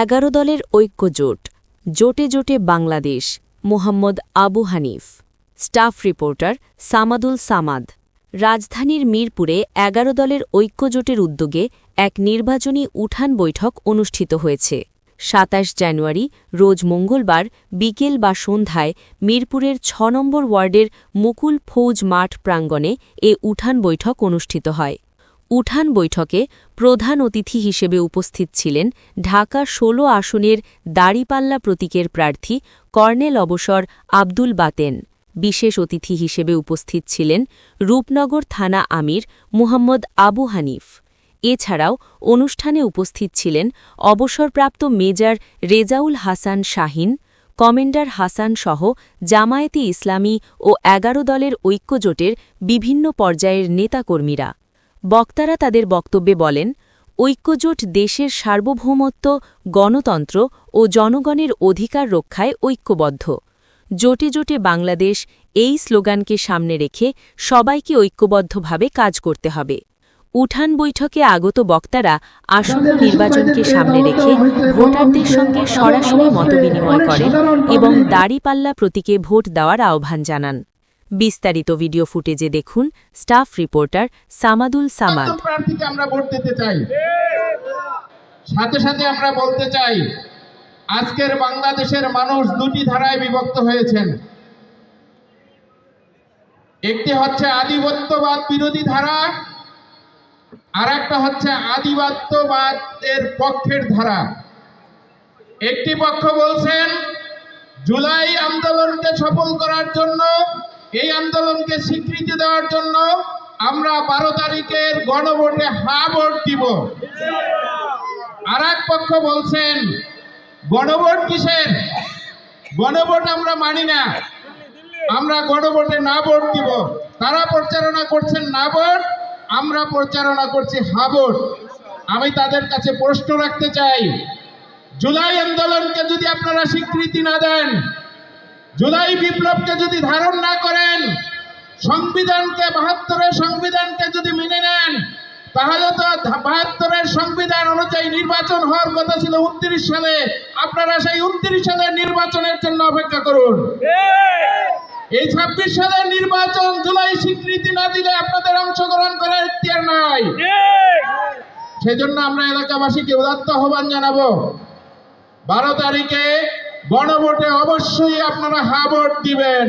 এগারো দলের ঐক্য জোট জোটে জোটে Bangladesh, Mohammad Abu Hanif. Staff reporter Samadul Samad. রাজধানীর মিরপুরে এগারো দলের ঐক্য জোটের উদ্যোগে এক নির্বাচনী উঠান বৈঠক অনুষ্ঠিত হয়েছে। সাতাশ জানুয়ারি, রোজ মঙ্গলবার, বিকেল বা সন্ধ্যায় মিরপুরের ছ নম্বর ওয়ার্ডের মুকুল ফৌজ মাঠ প্রাঙ্গণে এ উঠান বৈঠক অনুষ্ঠিত হয়। উঠান বৈঠকে প্রধান অতিথি হিসেবে উপস্থিত ছিলেন ঢাকা ১৬ আসনের দাড়িপাল্লা প্রতীকের প্রার্থী কর্নেল অবসর আব্দুল বাতেন। বিশেষ অতিথি হিসেবে উপস্থিত ছিলেন রূপনগর থানা আমির মুহাম্মদ আবু হানিফ। এছাড়াও অনুষ্ঠানে উপস্থিত ছিলেন অবসরপ্রাপ্ত মেজর রেজাউল হাসান শাহিন, কমেন্ডার হাসান সহ জামায়াতে ইসলামী ও এগারো দলের ঐক্যজোটের বিভিন্ন পর্যায়ের নেতাকর্মীরা। বক্তারা তাদের বক্তব্যে বলেন ঐক্যজোট দেশের সার্বভৌমত্ব গণতন্ত্র ও জনগণের অধিকার রক্ষায় ঐক্যবদ্ধ। জোটে জোটে বাংলাদেশ এই স্লোগানকে সামনে রেখে সবাইকে ঐক্যবদ্ধভাবে কাজ করতে হবে। উঠান বৈঠকে আগত বক্তারা আসন্ন নির্বাচনকে সামনে রেখে ভোটারদের সঙ্গে সরাসরি মতবিনিময় করেন এবং দাড়িপাল্লা প্রতীকে ভোট দেওয়ার আহ্বান জানান। বিস্তারিত ভিডিও ফুটেজে দেখুন স্টাফ রিপোর্টার সামাদুল সামাদ। প্রার্থীকে আমরা ভোট দিতে চাই। সাথে সাথে আমরা বলতে চাই, আজকের বাংলাদেশের মানুষ দুটি ধারায় বিভক্ত হয়েছেন। একটি হচ্ছে আধিপত্যবাদ বিরোধী ধারা আর একটা হচ্ছে আধিপত্যবাদের পক্ষের ধারা। একটি পক্ষ বলছেন, জুলাই আন্দোলনকে সফল করার জন্য এই আন্দোলনকে স্বীকৃতি দেওয়ার জন্য আমরা বারো তারিখের গণভোটে হা ভোট দিব। আর এক পক্ষ বলছেন, গণভোট কিসের? গণভোট আমরা মানি না। আমরা গণভোটে না ভোট দিব। তারা প্রচারণা করছেন না ভোট, আমরা প্রচারণা করছি হা ভোট। আমি তাদের কাছে প্রশ্ন রাখতে চাই, জুলাই আন্দোলনকে যদি আপনারা স্বীকৃতি না দেন জুলাই বিপ্লবকে যদি ধারণ না করেন, সংবিধানকে, বাহাত্তরের সংবিধানকে যদি মেনে নেন, তাহলে তো বাহাত্তরের সংবিধান অনুযায়ী নির্বাচন হওয়ার কথা ছিল উনত্রিশ সালে। আপনারা সেই উনত্রিশ সালের নির্বাচনের জন্য অপেক্ষা করুন। এই ছাব্বিশ সালের নির্বাচন জুলাই স্বীকৃতি না দিলে আপনাদের অংশগ্রহণ করার ইতিহার নাই। সেজন্য আমরা এলাকাবাসীকে উদাত্ত আহ্বান জানাব। বারো তারিখে গণভোটে অবশ্যই আপনারা হা ভোট দিবেন।